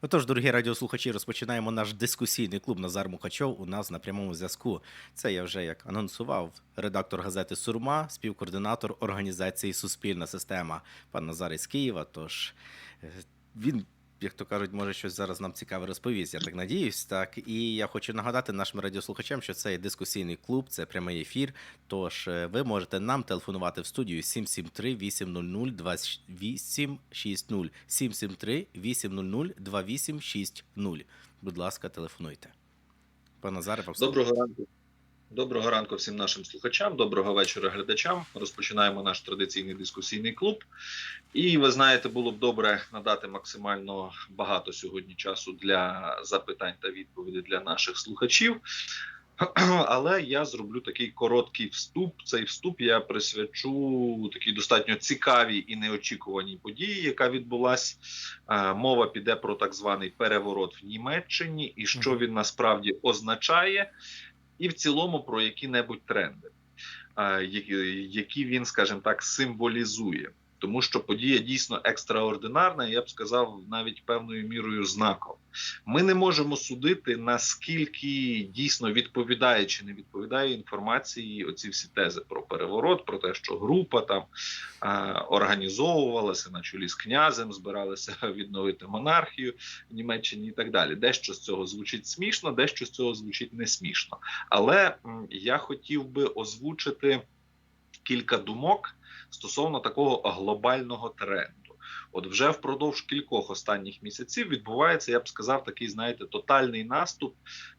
Отож, дорогі радіослухачі, розпочинаємо наш дискусійний клуб Назар Мухачов. У нас на прямому зв'язку. Це я вже як анонсував редактор газети Сурма, співкоординатор організації Суспільна система. Пан Назар із Києва. Тож е, він, як то кажуть, може щось зараз нам цікаве розповість. Я так надіюсь. Так і я хочу нагадати нашим радіослухачам, що це дискусійний клуб, це прямий ефір. Тож е, ви можете нам телефонувати в студію 773 800 2860 773 800 2860. Будь ласка, телефонуйте. Пане Назаре. Доброго ранку. Доброго ранку всім нашим слухачам, доброго вечора глядачам. Розпочинаємо наш традиційний дискусійний клуб. І ви знаєте, було б добре надати максимально багато сьогодні часу для запитань та відповідей для наших слухачів. Але я зроблю такий короткий вступ. Цей вступ я присвячу такій достатньо цікавій і неочікуваній події, яка відбулась. Е, Мова піде про так званий переворот в Німеччині, і що він насправді означає, і в цілому про які-небудь тренди, е, які, він, скажімо так, символізує. Тому що подія дійсно екстраординарна, я б сказав, навіть певною мірою знаком. Ми не можемо судити, наскільки дійсно відповідає чи не відповідає інформації оці всі тези про переворот, про те, що група там е, організовувалася на чолі з князем, збиралися відновити монархію в Німеччині і так далі. Дещо з цього звучить смішно, дещо з цього звучить не смішно. Але м, я хотів би озвучити кілька думок стосовно такого глобального тренду. От вже впродовж кількох останніх місяців відбувається, я б сказав, такий, знаєте, тотальний наступ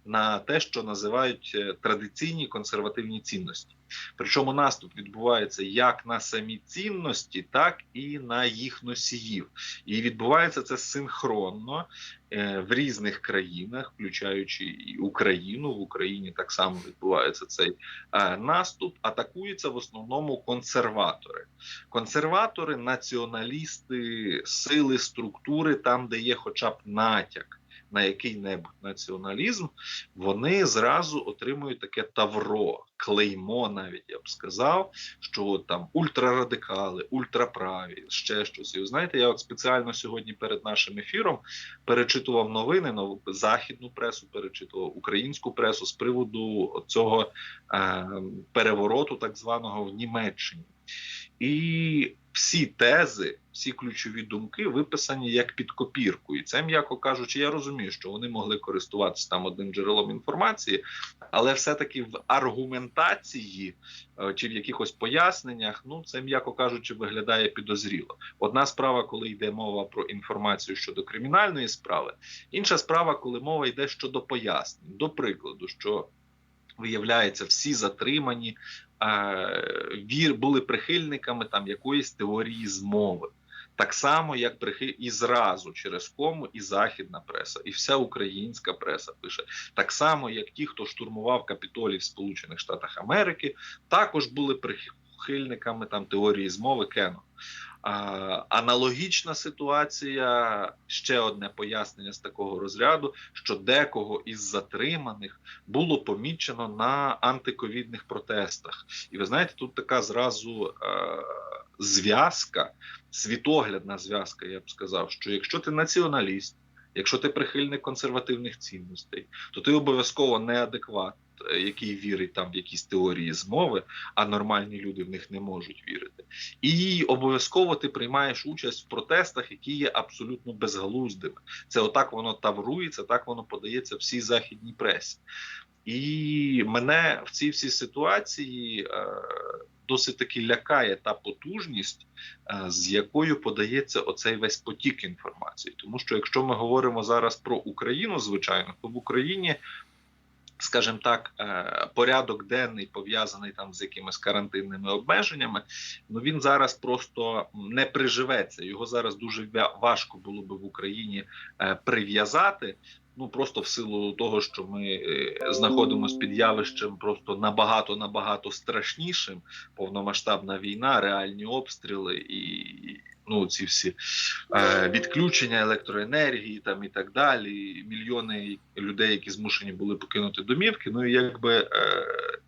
на те, що називають е, традиційні консервативні цінності. Причому наступ відбувається як на самі цінності, так і на їх носіїв. І відбувається це синхронно е, в різних країнах, включаючи і Україну. В Україні так само відбувається цей е, наступ. Атакуються в основному консерватори. Консерватори, націоналісти, сили, структури, там, де є хоча б натяк. На який-небудь націоналізм вони зразу отримують таке тавро, клеймо, навіть я б сказав, що от там ультрарадикали, ультраправі, ще щось. І ви знаєте, я от спеціально сьогодні перед нашим ефіром перечитував новини, нову західну пресу, перечитував українську пресу з приводу цього е, перевороту, так званого в Німеччині. І всі тези, всі ключові думки виписані як під копірку. І це, м'яко кажучи, я розумію, що вони могли користуватися там одним джерелом інформації, але все-таки в аргументації е, чи в якихось поясненнях, ну це м'яко кажучи, виглядає підозріло. Одна справа, коли йде мова про інформацію щодо кримінальної справи, інша справа, коли мова йде щодо пояснень. До прикладу, що виявляється, всі затримані е, вір були прихильниками там якоїсь теорії змови. Так само, як прихи... і зразу через кому і західна преса, і вся українська преса пише так само, як ті, хто штурмував Капітолій в Сполучених Штатах Америки, також були прихильниками там теорії змови Кено. А, аналогічна ситуація, ще одне пояснення з такого розряду, що декого із затриманих було помічено на антиковідних протестах. І ви знаєте, тут така зразу е, зв'язка, світоглядна зв'язка, я б сказав, що якщо ти націоналіст, якщо ти прихильник консервативних цінностей, то ти обов'язково неадекват, е, який вірить там в якісь теорії змови, а нормальні люди в них не можуть вірити. І обов'язково ти приймаєш участь в протестах, які є абсолютно безглуздими. Це отак воно таврується, так воно подається всій західній пресі. І мене в цій всій ситуації е, досить таки лякає та потужність, е, з якою подається оцей весь потік інформації. Тому що якщо ми говоримо зараз про Україну, звичайно, то в Україні. Скажімо так, е, порядок денний пов'язаний там з якимись карантинними обмеженнями. Ну він зараз просто не приживеться. Його зараз дуже важко було би в Україні е, прив'язати. Ну просто в силу того, що ми е, знаходимося під явищем просто набагато набагато страшнішим. Повномасштабна війна, реальні обстріли і ну ці всі е, відключення електроенергії, там і так далі. Мільйони людей, які змушені були покинути домівки. Ну і якби е,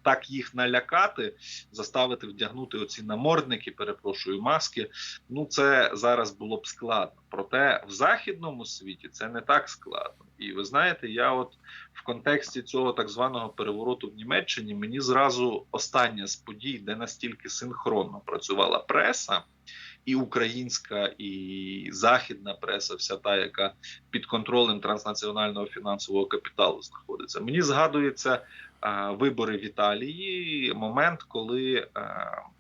так їх налякати, заставити вдягнути оці намордники, перепрошую, маски. Ну це зараз було б складно. Проте в західному світі це не так складно. І ви знаєте, я от в контексті цього так званого перевороту в Німеччині мені зразу остання з подій, де настільки синхронно працювала преса. І українська, і західна преса, вся та, яка під контролем транснаціонального фінансового капіталу знаходиться. Мені згадується е, вибори в Італії. Момент, коли е,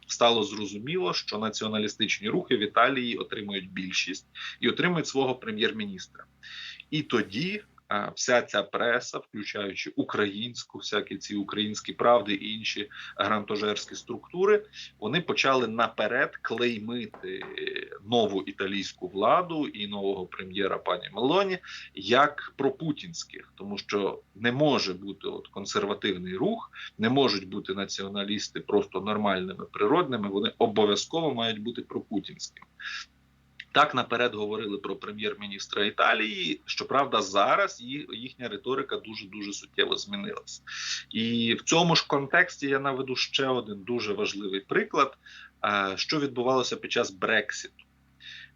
стало зрозуміло, що націоналістичні рухи в Італії отримують більшість і отримують свого прем'єр-міністра. І тоді вся ця преса, включаючи українську, всякі ці українські правди і інші грантожерські структури, вони почали наперед клеймити нову італійську владу і нового прем'єра пані Мелоні як пропутінських, тому що не може бути от консервативний рух, не можуть бути націоналісти просто нормальними природними. Вони обов'язково мають бути пропутінськими. Так наперед говорили про прем'єр-міністра Італії. Щоправда, зараз їхня риторика дуже дуже суттєво змінилася. І в цьому ж контексті я наведу ще один дуже важливий приклад, е, що відбувалося під час Брексіту.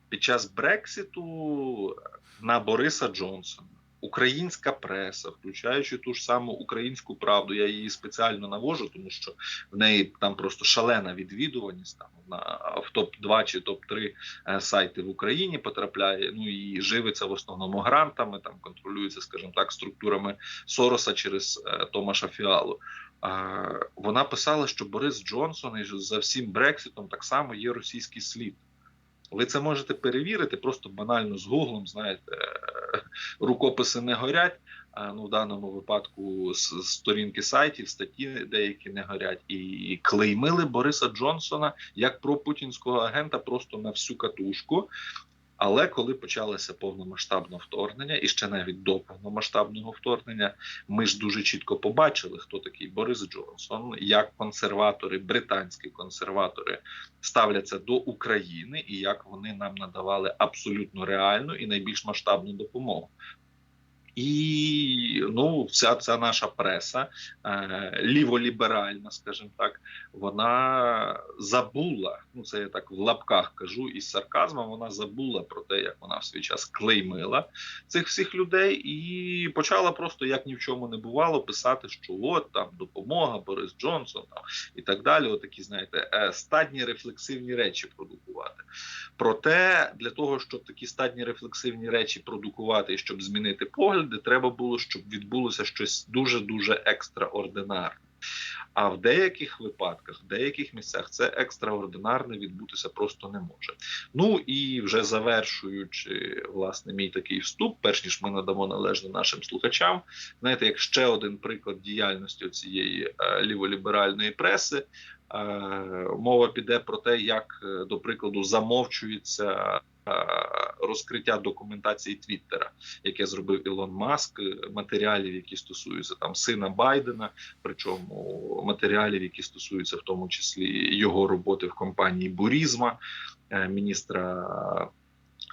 Під час Брексіту на Бориса Джонсона українська преса, включаючи ту ж саму українську правду, я її спеціально навожу, тому що в неї там просто шалена відвідуваність там на в топ 2 чи топ 3 сайти в Україні потрапляє. Ну і живиться в основному грантами, там контролюється, скажімо так, структурами Сороса через е, Томаша Фіалу. Е, вона писала, що Борис Джонсон і за всім Брекситом так само є російський слід. Ви це можете перевірити просто банально з гуглом. Знаєте, е, рукописи не горять. а, Ну, в даному випадку з сторінки сайтів статті деякі не горять, і клеймили Бориса Джонсона як пропутінського агента просто на всю катушку. Але коли почалося повномасштабне вторгнення, і ще навіть до повномасштабного вторгнення, ми ж дуже чітко побачили, хто такий Борис Джонсон, як консерватори, британські консерватори ставляться до України, і як вони нам надавали абсолютно реальну і найбільш масштабну допомогу. І ну, вся ця наша преса е, ліволіберальна, скажімо так, вона забула. Ну це я так в лапках кажу із сарказмом. Вона забула про те, як вона в свій час клеймила цих всіх людей, і почала просто як ні в чому не бувало писати, що от там допомога, Борис Джонсон там і так далі. Отакі, знаєте, е, стадні рефлексивні речі продукувати. Проте для того, щоб такі стадні рефлексивні речі продукувати щоб змінити погляди, треба було, щоб відбулося щось дуже дуже екстраординарне. А в деяких випадках, в деяких місцях це екстраординарне відбутися просто не може. Ну і вже завершуючи власне мій такий вступ, перш ніж ми надамо належне нашим слухачам, знаєте, як ще один приклад діяльності цієї е, ліволіберальної преси, е, мова піде про те, як е, до прикладу замовчується. Е, Розкриття документації Твіттера, яке зробив Ілон Маск, е, матеріалів, які стосуються там сина Байдена, причому матеріалів, які стосуються в тому числі його роботи в компанії Бурізма, е, міністра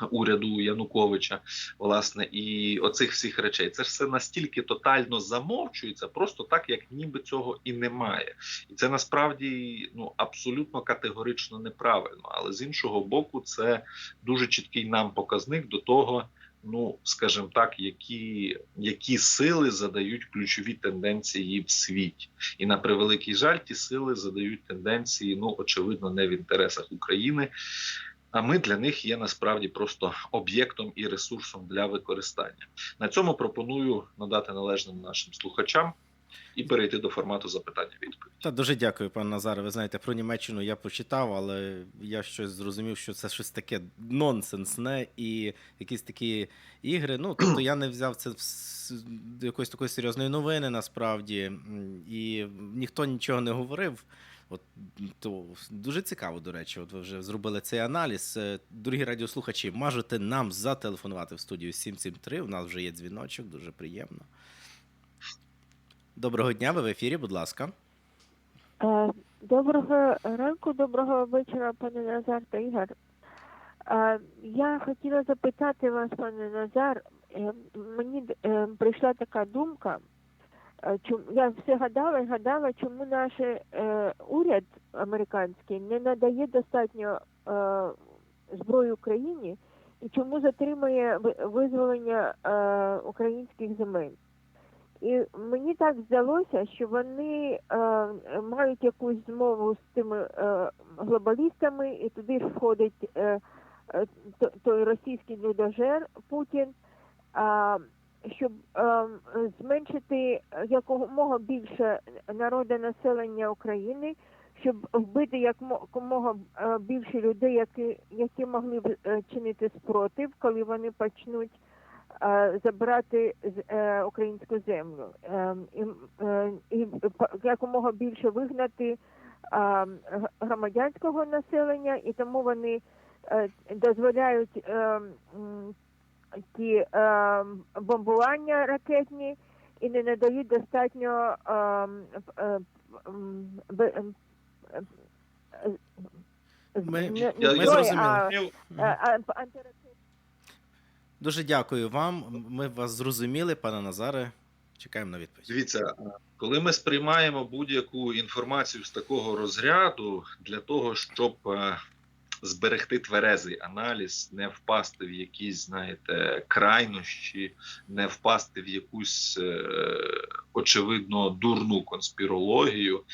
уряду Януковича, власне, і оцих всіх речей. Це ж все настільки тотально замовчується, просто так, як ніби цього і немає. І це насправді ну абсолютно категорично неправильно. Але з іншого боку, це дуже чіткий нам показник до того. Ну, скажімо так, які які сили задають ключові тенденції в світі, і на превеликий жаль, ті сили задають тенденції, ну очевидно, не в інтересах України. А ми для них є насправді просто об'єктом і ресурсом для використання. На цьому пропоную надати належним нашим слухачам і перейти до формату запитання-відповідь. Та дуже дякую, пане Назаре. Ви знаєте, про Німеччину я почитав, але я щось зрозумів, що це щось таке нонсенсне і якісь такі ігри. Ну, тобто я не взяв це до якоїсь такої серйозної новини насправді, і ніхто нічого не говорив. От то дуже цікаво, до речі, от ви вже зробили цей аналіз. Е, Дорогі радіослухачі, можете нам зателефонувати в студію 773. У нас вже є дзвіночок, дуже приємно. Доброго дня, ви в ефірі, будь ласка. Е, Доброго ранку, доброго вечора, пане Назар та Ігор. Е, Я хотіла запитати вас, пане Назар, мені прийшла така думка. Е, чому я все гадала і гадала, чому наш е, уряд американський не надає достатньо е, зброї Україні і чому затримує визволення е, українських земель. І мені так здалося, що вони е, мають якусь змову з тими е, глобалістами, і туди ж входить е, е, той російський людожер Путін, а, щоб е, зменшити якомога більше народу населення України, щоб вбити якомога е, більше людей, які, які могли б е, чинити спротив, коли вони почнуть е, забрати з- е, українську землю. Е, і, е, і якомога більше вигнати громадянського населення, і тому вони дозволяють е, м, ті е, бомбування ракетні і не надають достатньо е, е, ем, е, е, Ми- не- Я- не я а, а, Дуже дякую вам. Ми вас зрозуміли, пане Назаре. Чекаємо на відповідь. Дивіться, коли ми сприймаємо будь-яку інформацію з такого розряду для того, щоб е, зберегти тверезий аналіз, не впасти в якісь, знаєте, крайнощі, не впасти в якусь е, очевидно дурну конспірологію.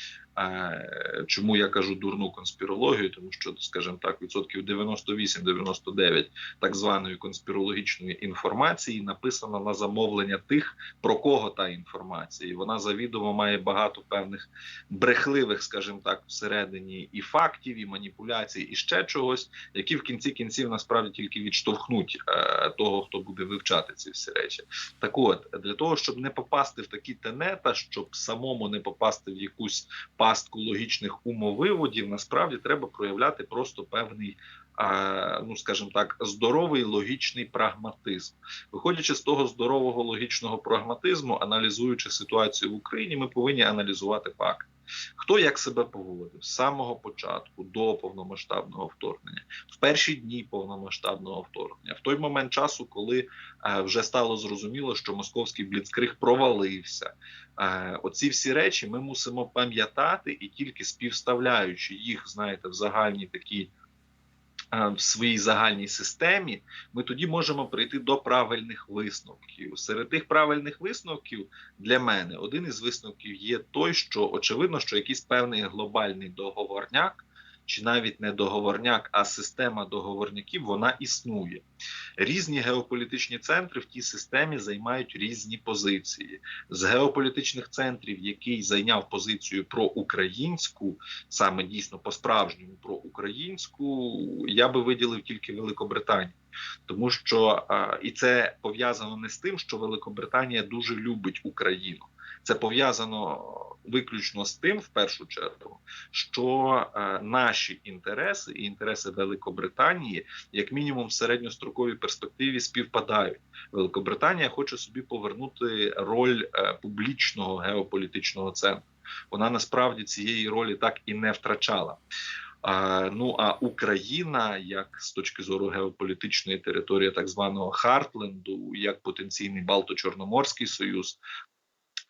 Чому я кажу дурну конспірологію? Тому що, скажімо так, відсотків 98-99 так званої конспірологічної інформації написано на замовлення тих, про кого та інформація. І вона завідомо має багато певних брехливих, скажімо так, всередині і фактів, і маніпуляцій, і ще чогось, які в кінці кінців насправді тільки відштовхнуть е, того, хто буде вивчати ці всі речі. Так от, для того, щоб не попасти в такі тенета, щоб самому не попасти в якусь пастку логічних умовиводів, насправді треба проявляти просто певний. Ну, скажімо так, здоровий логічний прагматизм. Виходячи з того здорового логічного прагматизму, аналізуючи ситуацію в Україні, ми повинні аналізувати факти. Хто як себе поводив з самого початку до повномасштабного вторгнення, в перші дні повномасштабного вторгнення, в той момент часу, коли е, вже стало зрозуміло, що московський бліцкриг провалився. Е, оці всі речі ми мусимо пам'ятати і тільки співставляючи їх, знаєте, в загальній такій. Е, В своїй загальній системі ми тоді можемо прийти до правильних висновків. Серед тих правильних висновків для мене один із висновків є той, що очевидно, що якийсь певний глобальний договорняк, чи навіть не договорняк, а система договорняків вона існує. Різні геополітичні центри в тій системі займають різні позиції. З геополітичних центрів, який зайняв позицію про українську, саме дійсно по-справжньому про українську, я би виділив тільки Великобританію. Тому що і це пов'язано не з тим, що Великобританія дуже любить Україну. Це пов'язано виключно з тим, в першу чергу, що е, наші інтереси і інтереси Великобританії, як мінімум, в середньостроковій перспективі співпадають. Великобританія хоче собі повернути роль е, публічного геополітичного центру. Вона насправді цієї ролі так і не втрачала. А, ну а Україна, як з точки зору геополітичної території так званого Хартленду, як потенційний Балто-Чорноморський союз.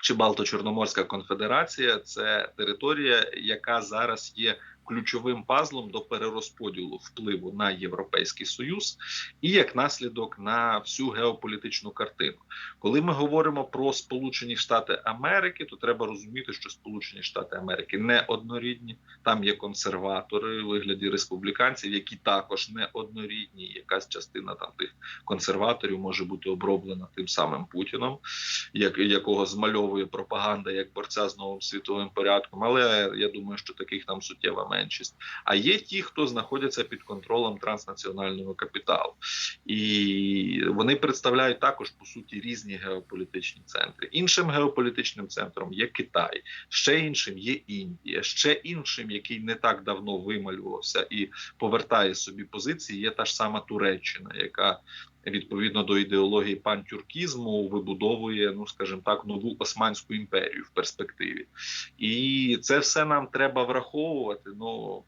Чи Балто-Чорноморська конфедерація це територія, яка зараз є ключовим пазлом до перерозподілу впливу на європейський союз, і як наслідок на всю геополітичну картину. Коли ми говоримо про Сполучені Штати Америки, то треба розуміти, що Сполучені Штати Америки не однорідні. Там є консерватори у вигляді республіканців, які також не однорідні. Якась частина там тих консерваторів може бути оброблена тим самим Путіном, як якого змальовує пропаганда як борця з новим світовим порядком. Але я думаю, що таких там суттєва меншість. А є ті, хто знаходяться під контролем транснаціонального капіталу, і вони представляють також по суті різні геополітичні центри. Іншим геополітичним центром є Китай, ще іншим є Індія, ще іншим, який не так давно вималювався і повертає собі позиції. Є та ж сама Туреччина, яка відповідно до ідеології пантюркізму вибудовує, ну скажімо так, нову османську імперію в перспективі, і це все нам треба враховувати. Ну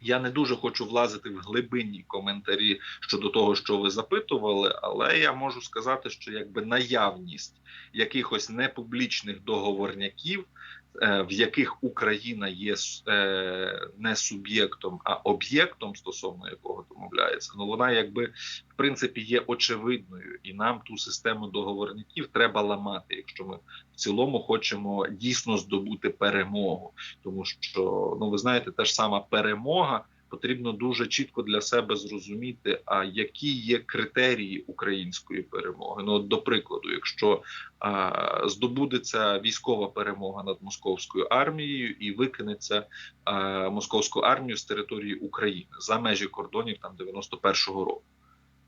Я не дуже хочу влазити в глибинні коментарі щодо того, що ви запитували, але я можу сказати, що якби наявність якихось непублічних договорняків, в яких Україна є е, не суб'єктом, а об'єктом, стосовно якого домовляється, ну вона якби в принципі є очевидною, і нам ту систему договорників треба ламати, якщо ми в цілому хочемо дійсно здобути перемогу, тому що ну ви знаєте, та ж сама перемога. Потрібно дуже чітко для себе зрозуміти, а які є критерії української перемоги. Ну, от, до прикладу, якщо а, здобудеться військова перемога над московською армією і викинеться а, московську армію з території України за межі кордонів там 91-го року.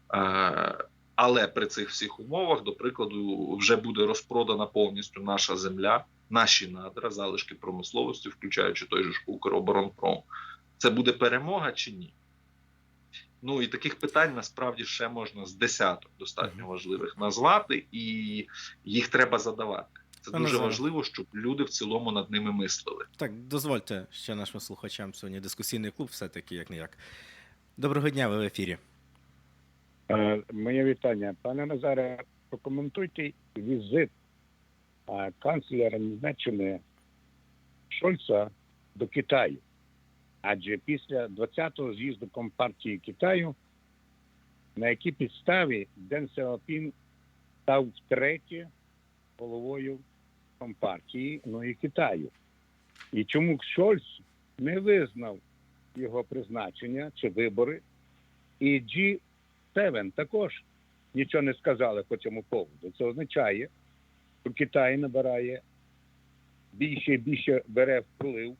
А, але при цих всіх умовах, до прикладу, вже буде розпродана повністю наша земля, наші надра, залишки промисловості, включаючи той же ж Укроборонпром. Це буде перемога чи ні? Ну і таких питань насправді ще можна з десяток достатньо важливих назвати, і їх треба задавати. Це дуже Назаре. важливо, щоб люди в цілому над ними мислили. Так, дозвольте ще нашим слухачам сьогодні дискусійний клуб, все-таки як не як. Доброго дня, ви в ефірі. Е, Моє вітання. Пане Назаре, прокоментуйте візит е, канцлера Німеччини Шольца до Китаю. Адже після 20-го з'їзду Компартії Китаю, на якій підставі Ден Сяопін став втретє головою Компартії, ну і Китаю. І чому Шольц не визнав його призначення чи вибори, і Джі Севен також нічого не сказали по цьому поводу. Це означає, що Китай набирає більше і більше бере вплив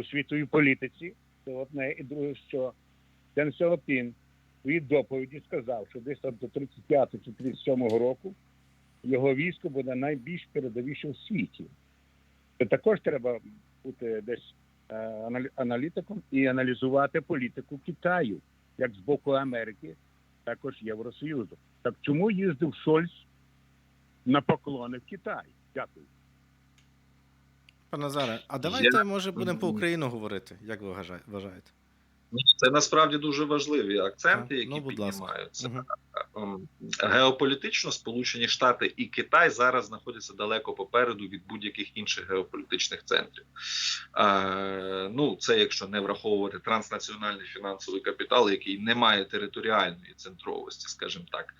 у світовій політиці. Це одне. І друге, що Ден в своїй доповіді сказав, що десь там до 35 чи 37 року його військо буде найбільш передовіше в світі. Це також треба бути десь е, аналітиком і аналізувати політику Китаю як з боку Америки, також Євросоюзу. Так чому їздив Шольц на поклони в Китай? Дякую. Пане Назаре, а давайте, Я- може, будемо по Україну говорити, як ви вважаєте? Це насправді дуже важливі акценти, які ну, будь ласка. піднімаються. Мгм. Ем, Геополітично Сполучені Штати і Китай зараз знаходяться далеко попереду від будь-яких інших геополітичних центрів. Е, ну, це якщо не враховувати транснаціональний фінансовий капітал, який не має територіальної центровості, скажімо так.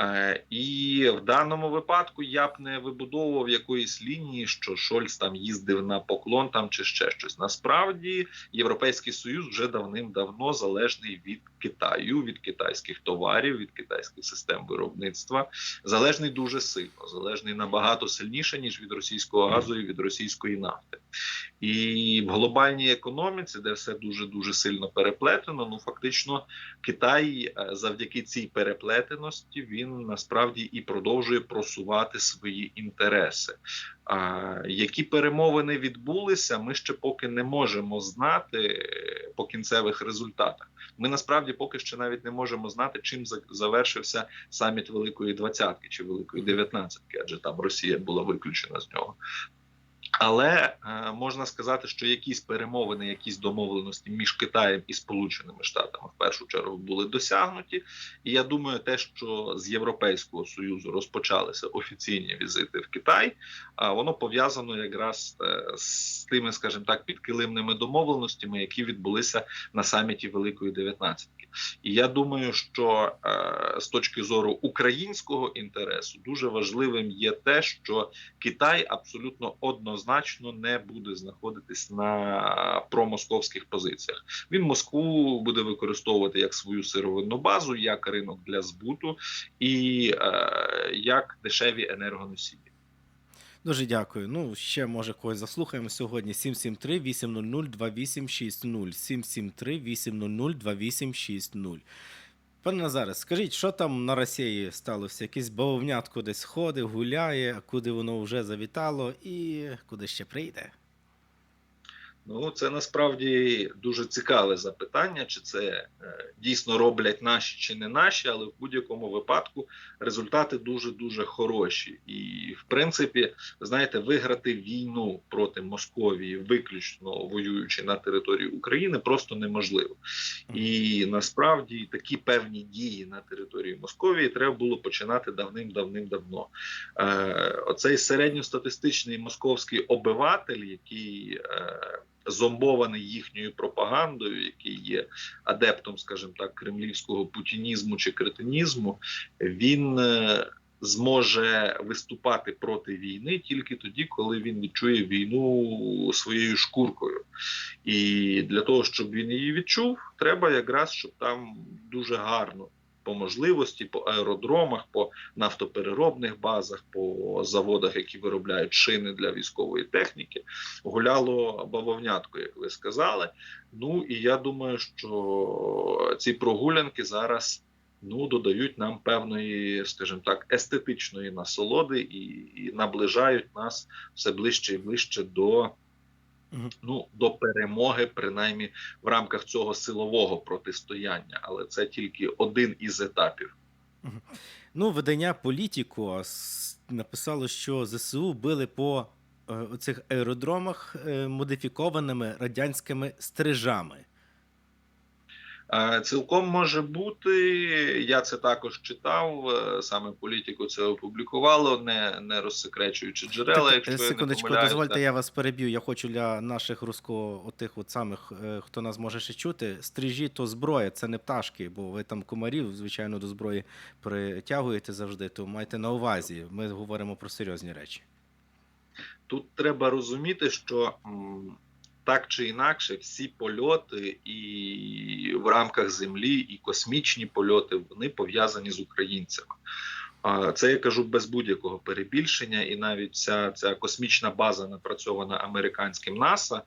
Е, і в даному випадку я б не вибудовував якоїсь лінії, що Шольц там їздив на поклон там чи ще щось. Насправді Європейський Союз вже давним-давно залежний від Китаю, від китайських товарів, від китайських систем виробництва. Залежний дуже сильно, залежний набагато сильніше ніж від російського газу і від російської нафти. І в глобальній економіці, де все дуже дуже сильно переплетено, ну фактично Китай е, завдяки цій переплетеності він насправді і продовжує просувати свої інтереси. А, які перемовини відбулися, ми ще поки не можемо знати е, по кінцевих результатах. Ми насправді поки що навіть не можемо знати, чим за- завершився саміт Великої Двадцятки чи Великої Дев'ятнадцятки, адже там Росія була виключена з нього. Але е, можна сказати, що якісь перемовини, якісь домовленості між Китаєм і Сполученими Штатами в першу чергу були досягнуті. І я думаю, те, що з Європейського союзу розпочалися офіційні візити в Китай, а воно пов'язано якраз е, з тими, скажімо так, підкилимними домовленостями, які відбулися на саміті Великої Дев'ятнадцятки. І я думаю, що е, з точки зору українського інтересу дуже важливим є те, що Китай абсолютно однозначно не буде знаходитись на промосковських позиціях. Він Москву буде використовувати як свою сировинну базу, як ринок для збуту і е, як дешеві енергоносії. Дуже дякую. Ну, ще може когось заслухаємо сьогодні. 773 800 2860 773 800 2860 Пане Назаре, скажіть, що там на Росії сталося? Якийсь бавовнятко десь ходить, гуляє, а куди воно вже завітало і куди ще прийде? Ну, це насправді дуже цікаве запитання, чи це е, дійсно роблять наші чи не наші, але в будь-якому випадку результати дуже дуже хороші. І в принципі, знаєте, виграти війну проти Московії, виключно воюючи на території України, просто неможливо. І насправді такі певні дії на території Московії треба було починати давним-давним-давно. Е, оцей середньостатистичний московський обиватель, який е, зомбований їхньою пропагандою, який є адептом, скажімо так, кремлівського путінізму чи кретинізму, він е, зможе виступати проти війни тільки тоді, коли він відчує війну своєю шкуркою. І для того, щоб він її відчув, треба якраз, щоб там дуже гарно. По можливості, по аеродромах, по нафтопереробних базах, по заводах, які виробляють шини для військової техніки, гуляло бавовнятко, як ви сказали. Ну і я думаю, що ці прогулянки зараз ну додають нам певної, скажімо так, естетичної насолоди і, і наближають нас все ближче і ближче до. Ну, до перемоги, принаймні в рамках цього силового протистояння, але це тільки один із етапів. Ну, видання Політіко написало, що ЗСУ били по е, цих аеродромах е, модифікованими радянськими стрижами. Е, Цілком може бути. Я це також читав. е, Саме політику це опублікувало, не, не розсекречуючи джерела. Так, якщо е, я не секундочку, дозвольте, я вас переб'ю. Я хочу для наших русько, отих от самих, е, хто нас може ще чути, стрижі то зброя, це не пташки, бо ви там комарів, звичайно, до зброї притягуєте завжди, то майте на увазі. Ми говоримо про серйозні речі. Тут треба розуміти, що так чи інакше всі польоти і в рамках землі, і космічні польоти вони пов'язані з українцями. Це я кажу без будь-якого перебільшення, і навіть ця, ця космічна база, напрацьована американським НАСА,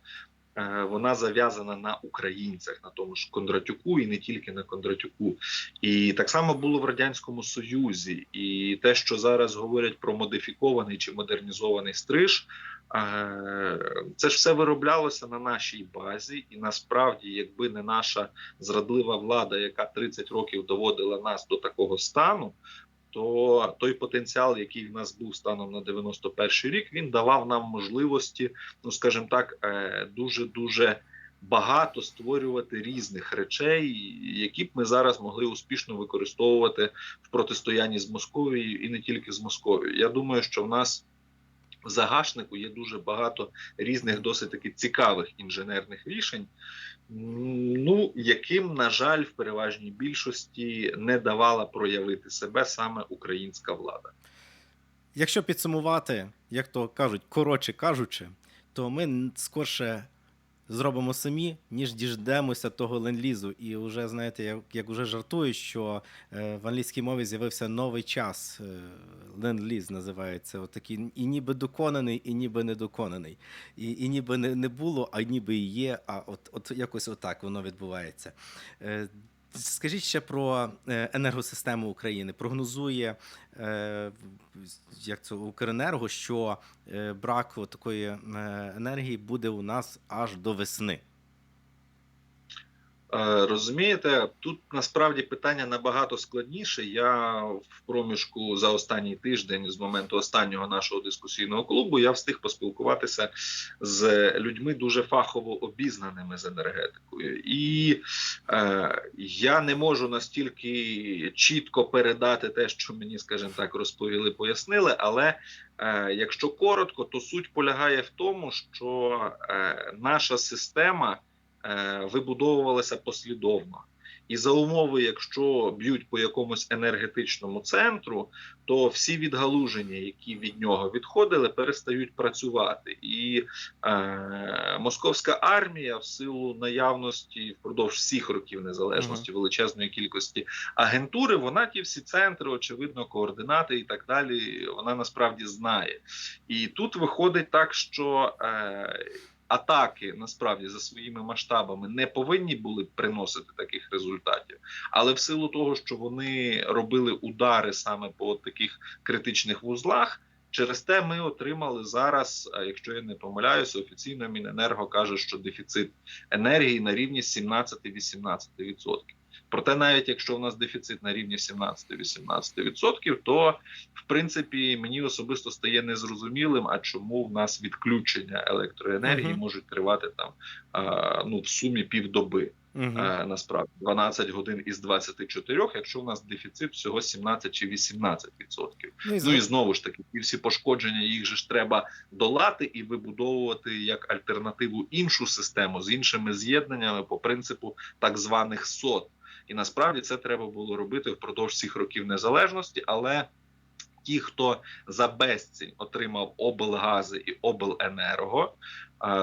е, вона зав'язана на українцях, на тому ж Кондратюку, і не тільки на Кондратюку. І так само було в радянському Союзі. І те, що зараз говорять про модифікований чи модернізований стриж, це ж все вироблялося на нашій базі, і насправді, якби не наша зрадлива влада, яка 30 років доводила нас до такого стану. То той потенціал, який в нас був станом на 91 рік, він давав нам можливості, ну скажімо так, дуже дуже багато створювати різних речей, які б ми зараз могли успішно використовувати в протистоянні з Московією і не тільки з Московією. Я думаю, що в нас в загашнику є дуже багато різних досить таки цікавих інженерних рішень, ну яким, на жаль, в переважній більшості не давала проявити себе саме українська влада. Якщо підсумувати, як то кажуть, коротше кажучи, то ми скорше зробимо самі, ніж діждемося того ленд-лізу. І вже знаєте, як, як вже жартую, що е, в англійській мові з'явився новий час. Е, ленд-ліз називається. Отакий, і ніби доконаний, і ніби недоконаний. І, і ніби не, не було, а ніби і є. А от, от якось отак воно відбувається. Скажіть ще про е, енергосистему України. Прогнозує е, як це Укренерго, що е, брак такої енергії буде у нас аж до весни. Е, Розумієте, тут насправді питання набагато складніше. Я в проміжку за останній тиждень, з моменту останнього нашого дискусійного клубу, я встиг поспілкуватися з людьми дуже фахово обізнаними з енергетикою, і е, я не можу настільки чітко передати те, що мені, скажімо так, розповіли, пояснили. Але е, якщо коротко, то суть полягає в тому, що е, наша система вибудовувалася послідовно. І за умови, якщо б'ють по якомусь енергетичному центру, то всі відгалуження, які від нього відходили, перестають працювати. І е, московська армія, в силу наявності впродовж всіх років незалежності величезної кількості агентури, вона ті всі центри, очевидно, координати і так далі, вона насправді знає. І тут виходить так, що. Е, атаки насправді за своїми масштабами не повинні були приносити таких результатів, але в силу того, що вони робили удари саме по таких критичних вузлах. Через те ми отримали зараз, якщо я не помиляюся, офіційно Міненерго каже, що дефіцит енергії на рівні 17-18%. Проте, навіть якщо у нас дефіцит на рівні 17-18%, то в принципі мені особисто стає незрозумілим, а чому в нас відключення електроенергії Мгм. можуть тривати там а, ну в сумі півдоби. Угу. Е, насправді 12 годин із 24, якщо у нас дефіцит всього 17 чи 18 відсотків. Ну, Ну і знову ж таки, ті всі пошкодження їх же ж треба долати і вибудовувати як альтернативу іншу систему з іншими з'єднаннями по принципу так званих сот. І насправді це треба було робити впродовж всіх років незалежності, але ті, хто за безцінь отримав облгази і обленерго,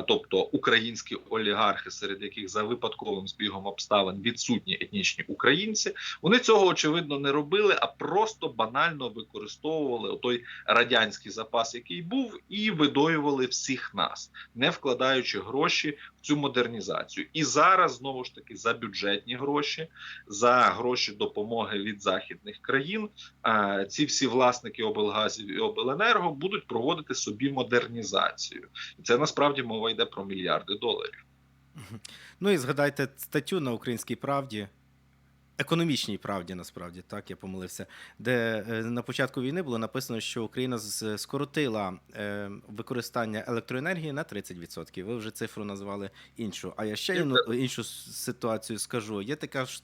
тобто українські олігархи, серед яких за випадковим збігом обставин відсутні етнічні українці, вони цього очевидно не робили, а просто банально використовували той радянський запас, який був, і видоювали всіх нас, не вкладаючи гроші в цю модернізацію. І зараз знову ж таки за бюджетні гроші, за гроші допомоги від західних країн. Ці всі власники облгазів і обленерго будуть проводити собі модернізацію. І це насправді мова йде про мільярди доларів. Ну і згадайте статтю на Українській правді. Економічній правді, насправді, так я помилився, де е, на початку війни було написано, що Україна скоротила е, використання електроенергії на 30%. Ви вже цифру назвали іншу. А я ще іншу ситуацію скажу. Є така ж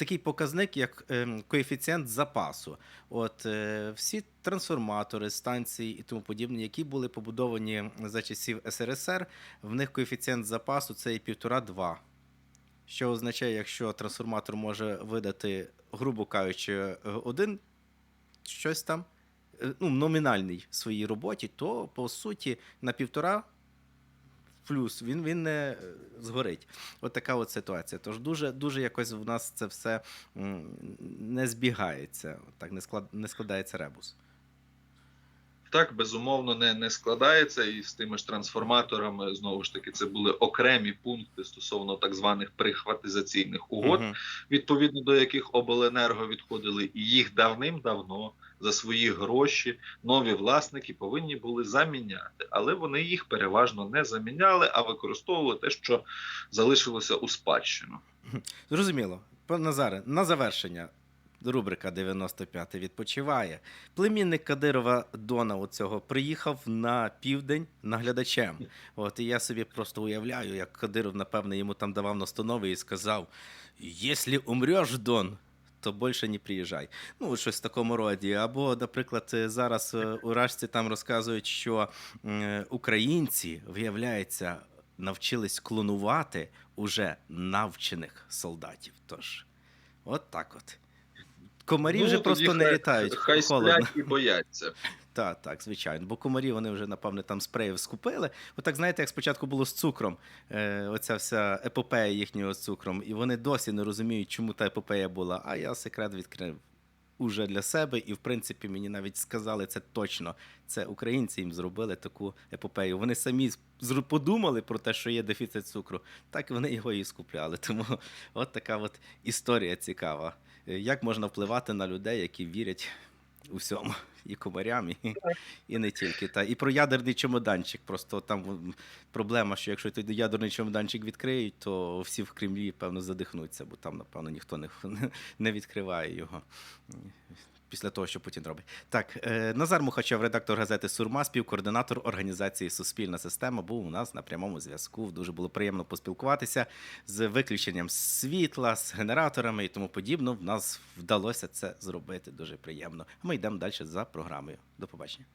такий показник, як е, коефіцієнт запасу. От е, всі трансформатори, станції і тому подібне, які були побудовані за часів СРСР, в них коефіцієнт запасу це і півтора-два. Що означає, якщо трансформатор може видати, грубо кажучи, е, один щось там, е, ну, номінальний в своїй роботі, то по суті на півтора плюс він, він не е, згорить. От така от ситуація. Тож дуже, дуже якось в нас це все не збігається, так не, склад, не складається ребус. Так, безумовно, не, не складається, і з тими ж трансформаторами знову ж таки це були окремі пункти стосовно так званих прихватизаційних угод, Мгм. відповідно до яких обленерго відходили, і їх давним-давно за свої гроші нові власники повинні були заміняти, але вони їх переважно не заміняли, а використовували те, що залишилося у спадщину. Зрозуміло. Пане Назаре, на завершення. Рубрика 95 відпочиває. Племінник Кадирова Дона оцього приїхав на південь наглядачем. От і я собі просто уявляю, як Кадиров, напевне, йому там давав настанови і сказав: Якщо умреш, Дон, то більше не приїжджай. Ну, щось в такому роді. Або, наприклад, зараз е, у Рашці там розказують, що українці, виявляється, навчились клонувати уже навчених солдатів. Тож, от так от. Комарі вже Ну, просто не хай- літають. Хай холодно. сплять і бояться. Так, так, звичайно. Бо комарі вони вже, напевне, там спреїв скупили. Отак, знаєте, як спочатку було з цукром, е, оця вся епопея їхнього з цукром, і вони досі не розуміють, чому та епопея була. А я секрет відкрив уже для себе, і в принципі мені навіть сказали це точно. Це українці їм зробили таку епопею. Вони самі подумали про те, що є дефіцит цукру, так вони його і скупляли. Тому от така от історія цікава. Е, Як можна впливати на людей, які вірять у всьому, і комарям, і, і не тільки. Та. І про ядерний чемоданчик. Просто там проблема, що якщо той ядерний чемоданчик відкриють, то всі в Кремлі, певно, задихнуться, бо там, напевно, ніхто не, не відкриває його. Після того, що Путін робить. Так, е, Назар Мухачев, редактор газети Сурма, співкоординатор організації Суспільна система, був у нас на прямому зв'язку. Дуже було приємно поспілкуватися з виключенням світла, з генераторами і тому подібно. В нас вдалося це зробити дуже приємно. Ми йдемо далі за програмою. До побачення.